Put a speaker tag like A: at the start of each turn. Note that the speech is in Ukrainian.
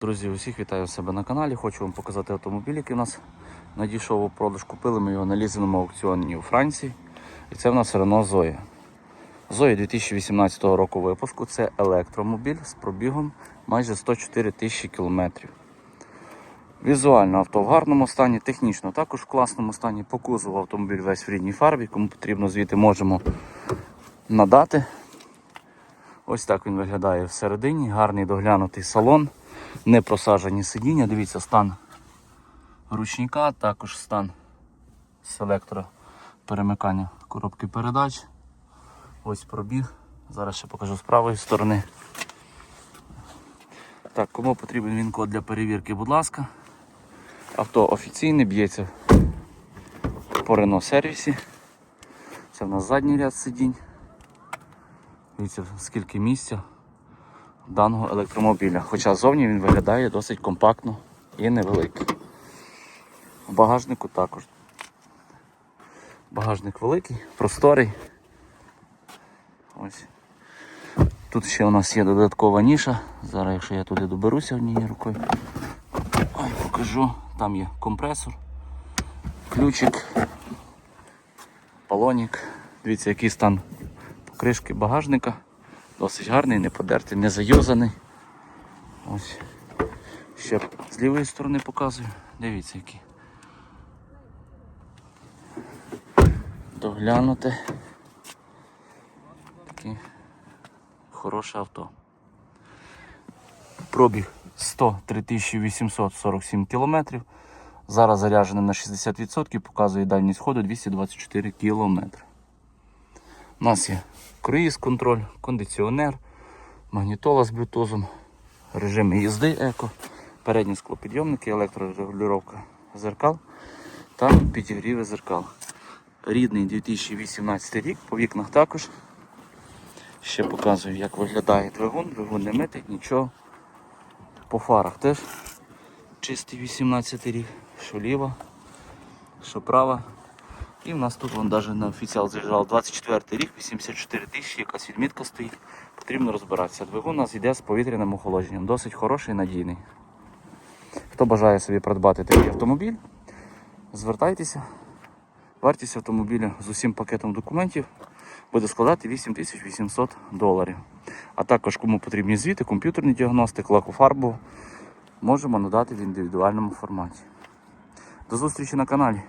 A: Друзі, усіх вітаю себе на каналі. Хочу вам показати автомобіль, який у нас надійшов у продаж. Купили ми його на лізиному аукціоні у Франції. І це в нас Renault Zoe. Zoe 2018 року випуску. Це електромобіль з пробігом майже 104 тисячі кілометрів. Візуально авто в гарному стані, технічно також в класному стані. По кузову автомобіль весь в рідній фарбі. Кому потрібно звідти можемо надати. Ось так він виглядає всередині. Гарний доглянутий салон, не просаджені сидіння. Дивіться, стан ручника, також стан селектора перемикання коробки передач. Ось пробіг. Зараз ще покажу з правої сторони. Так, кому потрібен він код для перевірки, будь ласка. Авто офіційне, б'ється по Renault сервісі. Це в нас задній ряд сидінь. Дивіться, скільки місця даного електромобіля. Хоча зовні він виглядає досить компактно і невеликий. У багажнику також. Багажник великий, просторий. Ось. Тут ще у нас є додаткова ніша. Зараз, якщо я туди доберуся однією рукою, ой, покажу. Там є компресор, ключик, балонік. Дивіться, який стан покришки багажника. Досить гарний, не подертий, не заюзаний. Ось. Ще з лівої сторони показую. Дивіться який. Доглянуте. Таке хороше авто. Пробіг 103 847 кілометрів. Зараз заряджений на 60%, показує дальність ходу 224 кілометри. У нас є круїз контроль, кондиціонер, магнітола з блютузом, режим їзди еко, передні склопідйомники, електрорегулювання зеркал та підігріви зеркал. Рідний 2018 рік, по вікнах також. Ще показую, як виглядає двигун, двигун не митий, нічого. По фарах теж чистий 18 рік, що ліва, що права. І в нас тут вон навіть на офіціал заїжджав 24 рік, 84 тисячі, якась відмітка стоїть. Потрібно розбиратися. Двигун у нас йде з повітряним охолодженням. Досить хороший і надійний. Хто бажає собі придбати такий автомобіль, звертайтеся. Вартість автомобіля з усім пакетом документів буде складати 8800 доларів. А також кому потрібні звіти, комп'ютерні діагностик, лакофарбу можемо надати в індивідуальному форматі. До зустрічі на каналі.